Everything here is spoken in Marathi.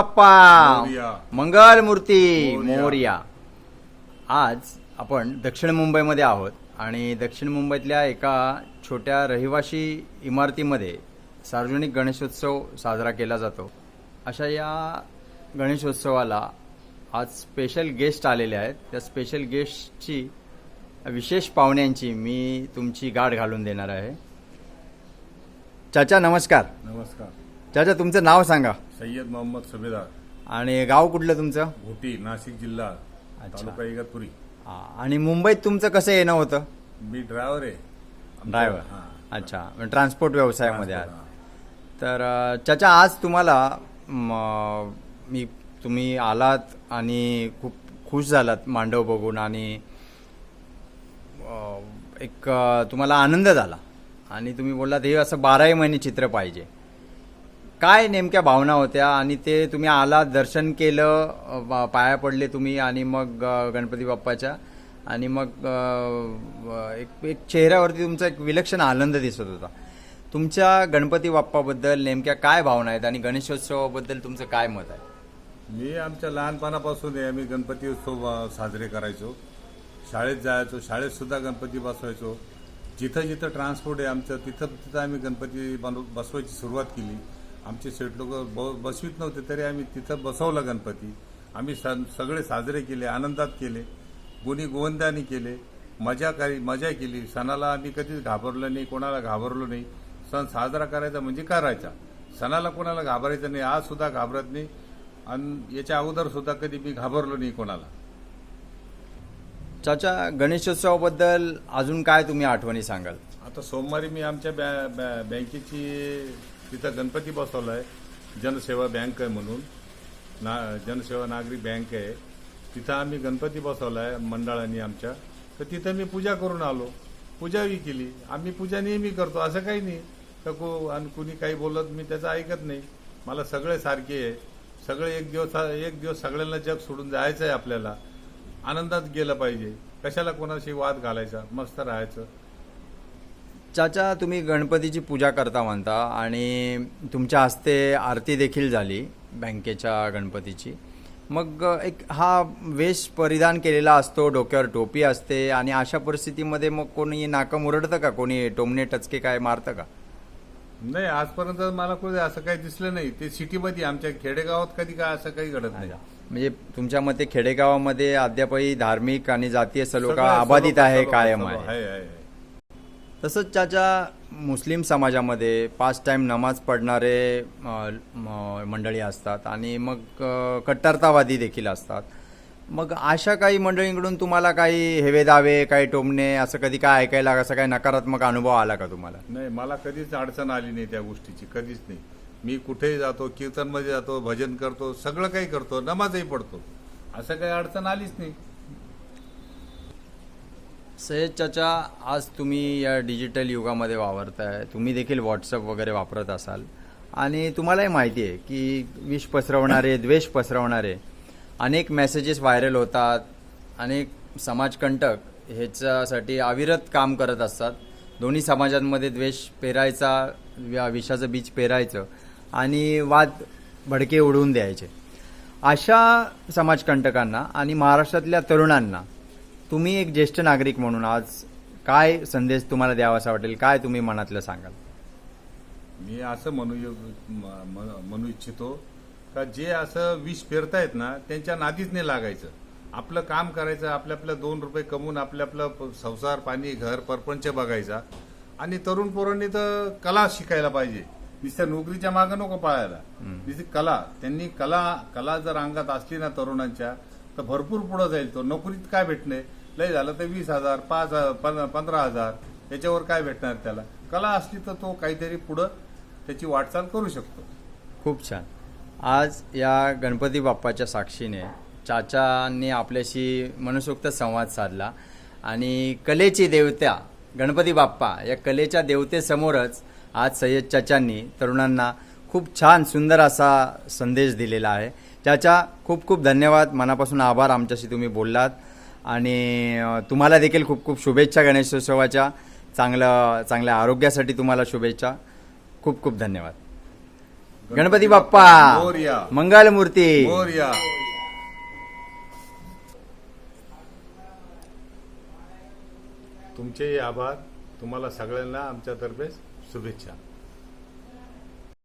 बाप्पा. मंगल मूर्ती मोरया. मोर्या. आज आपण दक्षिण मुंबईमध्ये आहोत आणि दक्षिण मुंबईतल्या एका छोट्या रहिवाशी इमारतीमध्ये सार्वजनिक गणेशोत्सव साजरा केला जातो. अशा या गणेशोत्सवाला आज स्पेशल गेस्ट आलेले आहेत. त्या स्पेशल गेस्टची विशेष पाहुण्यांची मी तुमची गाठ घालून देणार आहे. चाचा नमस्कार. नमस्कार. चाचा तुमचं नाव सांगा. सय्यद मोहम्मद सुभेदार. आणि गाव कुठलं तुमचं? घोटी नाशिक जिल्हा. तालुका इगतपुरी. हा, आणि मुंबईत तुमचं कसं येणं होतं? मी ड्रायव्हर आहे. ड्रायव्हर. हा. अच्छा ट्रान्सपोर्ट व्यवसायामध्ये आहात. तर चाचा आज तुम्हाला म, तुम्ही आलात आणि खूप खुश झालात मांडव बघून आणि एक तुम्हाला आनंद झाला. आणि तुम्ही बोललात हे असं बाराही महिने चित्र पाहिजे. काय नेमक्या भावना होत्या आणि ते तुम्ही आलात दर्शन केलं पाया पडले तुम्ही आणि मग गणपती बाप्पाच्या. आणि मग एक एक चेहऱ्यावरती तुमचा एक विलक्षण आनंद दिसत होता. तुमच्या गणपती बाप्पाबद्दल नेमक्या काय भावना आहेत आणि गणेशोत्सवाबद्दल तुमचं काय मत आहे? मी आमच्या लहानपणापासून आम्ही गणपती उत्सव साजरे करायचो. शाळेत जायचो. शाळेत सुद्धा गणपती बसवायचो. जिथं जिथं ट्रान्सपोर्ट आहे आमचं तिथं तिथं आम्ही गणपती बनव बसवायची सुरुवात केली. आमचे शेठ लोक बसवीत नव्हते तरी आम्ही तिथं बसवलं गणपती. आम्ही सण सगळे साजरे केले आनंदात केले गुणी गोवंदानी केले मजा करी मजा केली. सणाला आम्ही कधीच घाबरलो नाही कोणाला घाबरलो नाही. सण साजरा करायचा म्हणजे करायचा. सणाला कोणाला घाबरायचं नाही आज सुद्धा घाबरत नाही. आणि याच्या अगोदर सुद्धा कधी मी घाबरलो नाही कोणाला. चाचा गणेशोत्सवाबद्दल अजून काय तुम्ही आठवणी सांगाल? आता सोमवारी मी आमच्या बॅ बॅ- बँकेची तिथं गणपती बसवला आहे जनसेवा बँक आहे म्हणून. ना जनसेवा नागरी बँक आहे. तिथं आम्ही गणपती बसवला आहे मंडळाने आमच्या. तर तिथं मी पूजा करून आलो. पूजाही केली. आम्ही पूजा नेहमी करतो. असं काही नाही. तर को आणि कुणी काही बोलत मी त्याचं ऐकत नाही. मला सगळे सारखे आहे. सगळे एक दिवस एक दिवस सगळ्यांना जग सोडून जायचं आहे आपल्याला. आनंदात गेलं पाहिजे. कशाला कोणाशी वाद घालायचा? मस्त राहायचं. चाचा तुम्ही गणपतीची पूजा करता म्हणता आणि तुमच्या हस्ते आरती देखील झाली बँकेच्या गणपतीची. मग एक हा वेश परिधान केलेला असतो डोक्यावर टोपी असते आणि अशा परिस्थितीमध्ये मग कोणी नाकं मुरडतं का? कोणी टोमणे टचके काय मारतं का? नाही आजपर्यंत मला कुठे असं काही दिसलं नाही. ते सिटीमध्ये आमच्या खेडेगावात कधी काय असं काही घडत नाही. म्हणजे तुमच्या मते खेडेगावामध्ये अद्यापही धार्मिक आणि जातीय सलोखा अबाधित आहे कायम आहे. तसंच ज्या मुस्लिम समाजामध्ये पाच टाईम नमाज पडणारे मंडळी असतात आणि मग कट्टरतावादी देखील असतात. मग अशा काही मंडळींकडून तुम्हाला काही हेवेदावे काही टोमणे असं कधी काय ऐकायला असं काही नकारात्मक अनुभव आला का तुम्हाला? नाही मला कधीच अडचण आली नाही त्या गोष्टीची कधीच नाही. मी कुठेही जातो कीर्तनमध्ये जातो भजन करतो सगळं काही करतो नमाजही पडतो असं काही अडचण आलीच नाही. सय्यद चाचा आज तुम्ही या डिजिटल युगामध्ये वावरताय. तुम्ही देखील व्हॉट्सअप वगैरे वापरत असाल. आणि तुम्हालाही माहिती आहे की विष पसरवणारे द्वेष पसरवणारे अनेक मेसेजेस व्हायरल होतात. अनेक समाजकंटक ह्याच्यासाठी अविरत काम करत असतात. दोन्ही समाजांमध्ये द्वेष पेरायचा विषाचं बीज पेरायचं आणि वाद भडके उडवून द्यायचे. अशा समाजकंटकांना आणि महाराष्ट्रातल्या तरुणांना तुम्ही एक ज्येष्ठ नागरिक म्हणून आज काय संदेश तुम्हाला द्यावासा वाटेल? काय तुम्ही मनातलं सांगाल? मी असं म्हणू म्हणू इच्छितो का जे असं विष पेरतायत ना त्यांच्या नादीच नाही लागायचं. आपलं काम करायचं आपल्या आपल्या दोन रुपये कमवून आपल्या आपलं संसार पाणी घर परपंच बघायचा. आणि तरुण पोरांनी तर कला शिकायला पाहिजे. नुसत्या नोकरीच्या मागं नको पळायला. नुसती कला. त्यांनी कला कला जर अंगात असली ना तरुणांच्या तर भरपूर पुढे जाईल तो. नोकरीत काय भेटणे लय झालं तर वीस हजार पाच हजार, पं- पंधरा हजार याच्यावर काय भेटणार त्याला? कला असली तर तो काहीतरी पुढं त्याची वाटचाल करू शकतो. खूप छान. आज या गणपती बाप्पाच्या साक्षीने चाचांनी आपल्याशी मनसोक्त संवाद साधला आणि कलेची देवत्या गणपती बाप्पा या कलेच्या देवतेसमोरच आज सय्यद चाचांनी तरुणांना खूप छान सुंदर असा संदेश दिलेला आहे. चाचा खूप खूप धन्यवाद. मनापासून आभार. आमच्याशी तुम्ही बोललात. आणि तुम्हाला देखील खूप खूप शुभेच्छा गणेशोत्सवाच्या. चांगलं चांगल्या आरोग्यासाठी तुम्हाला शुभेच्छा. खूप खूप धन्यवाद. गणपती बाप्पा मंगलमूर्ती तुमचे आभार. तुम्हाला सगळ्यांना आमच्यातर्फे शुभेच्छा.